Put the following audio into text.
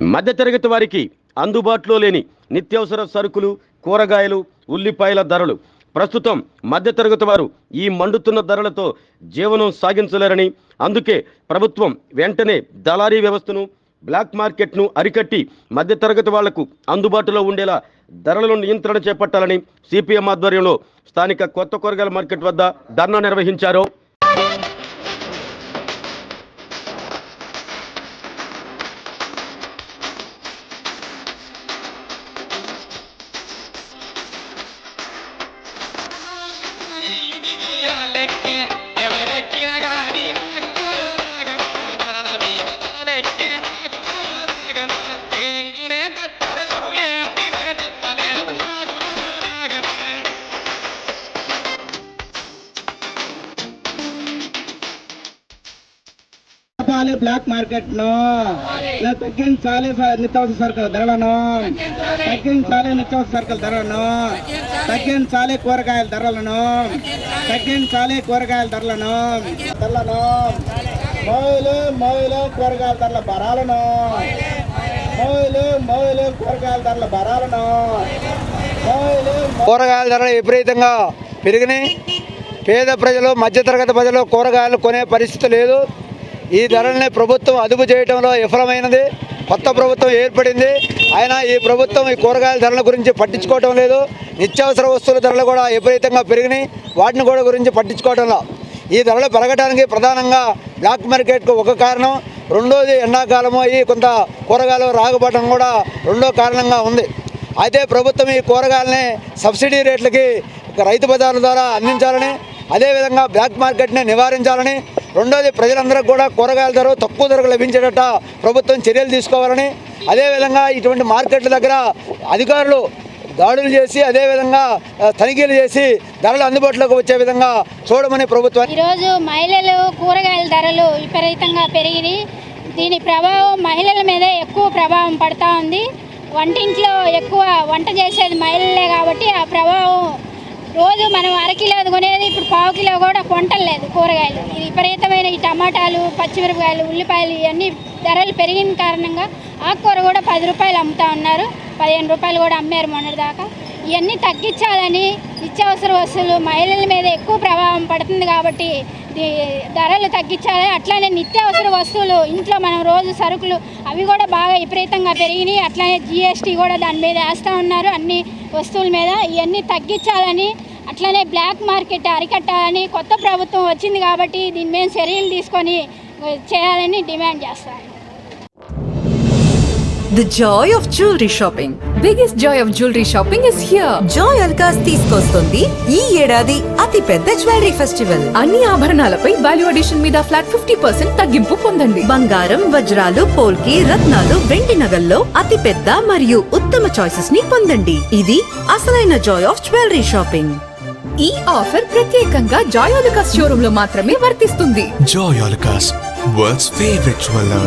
మధ్యతరగతి వారికి అందుబాటులో లేని నిత్యావసర సరుకులు కూరగాయలు ఉల్లిపాయల ధరలు. ప్రస్తుతం మధ్యతరగతి వారు ఈ మండుతున్న ధరలతో జీవనం సాగించలేరని అందుకే ప్రభుత్వం వెంటనే దళారీ వ్యవస్థను బ్లాక్ మార్కెట్ను అరికట్టి మధ్యతరగతి వాళ్ళకు అందుబాటులో ఉండేలా ధరలను నియంత్రణ చేపట్టాలని సిపిఎం ఆధ్వర్యంలో స్థానిక కొత్త కూరగాయల మార్కెట్ వద్ద ధర్నా నిర్వహించారు. second. బ్లాక్ మార్కెట్ను. ఇలా తగ్గించాలి స- నిత్యావసర సరుకుల ధరలను. తగ్గించాలి నిత్యావసర సరుకుల ధరలను. తగ్గించాలి కూరగాయల ధరలను. తగ్గించాలి కూరగాయల ధరలను. ధరలను. మొయిలు మొయిలు కూరగాయల ధరల బరాలను. మోయిలు మొయిలు కూరగాయల ధరల బరాలను. మొయిలు కూరగాయల ధరలు విపరీతంగా పెరిగినాయి. పేద ప్రజలు మధ్యతరగతి ప్రజలు కూరగాయలు కొనే పరిస్థితి లేదు. ఈ ధరల్ని ప్రభుత్వం అదుపు చేయడంలో విఫలమైనది. కొత్త ప్రభుత్వం ఏర్పడింది. అయినా ఈ ప్రభుత్వం ఈ కూరగాయల ధరల గురించి పట్టించుకోవటం లేదు. నిత్యావసర వస్తువుల ధరలు కూడా విపరీతంగా పెరిగినాయి. వాటిని కూడా గురించి పట్టించుకోవడంలో ఈ ధరలు పెరగడానికి ప్రధానంగా బ్లాక్ మార్కెట్కు ఒక కారణం. రెండోది ఎండాకాలము. ఈ కొంత కూరగాయలు రాకపోవడం కూడా రెండో కారణంగా ఉంది. అయితే ప్రభుత్వం ఈ కూరగాయలని సబ్సిడీ రేట్లకి రైతు బజార్ల ద్వారా అందించాలని అదేవిధంగా బ్లాక్ మార్కెట్ని నివారించాలని రెండోది ప్రజలందరికీ కూడా కూరగాయల ధర తక్కువ ధరకు లభించేటట్ట ప్రభుత్వం చర్యలు తీసుకోవాలని అదేవిధంగా ఇటువంటి మార్కెట్ల దగ్గర అధికారులు దాడులు చేసి అదేవిధంగా తనిఖీలు చేసి ధరలు అందుబాటులోకి వచ్చే విధంగా చూడమని ప్రభుత్వం ఈరోజు మహిళలు కూరగాయల ధరలు విపరీతంగా పెరిగినాయి దీని ప్రభావం మహిళల మీద ఎక్కువ ప్రభావం పడతా ఉంది. వంటింట్లో ఎక్కువ వంట చేసేది మహిళలే కాబట్టి ఆ ప్రభావం రోజు మనం అరకిలో కొనేది ఇప్పుడు పావు కిలో కూడా కొంటలేదు కూరగాయలు. ఇది విపరీతమైన ఈ టమాటాలు పచ్చిమిరపకాయలు ఉల్లిపాయలు ఇవన్నీ ధరలు పెరిగిన కారణంగా ఆకుకూర కూడా పది రూపాయలు అమ్ముతా ఉన్నారు. పదిహేను రూపాయలు కూడా అమ్మారు మొన్నటిదాకా ఇవన్నీ తగ్గించాలని నిత్యావసర వస్తువులు మహిళల మీద ఎక్కువ ప్రభావం పడుతుంది కాబట్టి ధరలు తగ్గించాలి అట్లానే నిత్యావసర వస్తువులు ఇంట్లో మనం రోజు సరుకులు అవి కూడా బాగా విపరీతంగా పెరిగినాయి. అట్లానే జిఎస్టీ కూడా దాని మీద వేస్తూ ఉన్నారు. అన్ని వస్తువుల మీద ఇవన్నీ తగ్గించాలని అట్లానే బ్లాక్ మార్కెట్ అరికట్టాలని కొత్త ప్రభుత్వం వచ్చింది కాబట్టి దీని మీద చర్యలు తీసుకొని చేయాలని డిమాండ్ చేస్తాను. The joy of jewelry shopping. biggest joy of jewelry shopping is here. Joyalukkas తీసుకొస్తుంది ఈ ఏడాది అతి పెద్ద జ్యువెలరీ ఫెస్టివల్ అన్ని ఆభరణాలపై వాల్యూ అడిషన్ మీద ఫ్లాట్ ఫిఫ్టీ పర్సెంట్ తగ్గింపు పొందండి. బంగారం వజ్రాలు పోల్కి రత్నాలు వెండి నగల్లో అతి పెద్ద మరియు ఉత్తమ చాయిసెస్ని పొందండి. ఇది అసలైన జాయ్ ఆఫ్ జ్యువెలరీ షాపింగ్ ఈ ఆఫర్ ప్రత్యేకంగా జాయోలికాస్ షోరూమ్లో మాత్రమే వర్తిస్తుంది. Joyalukkas words favourite jeweller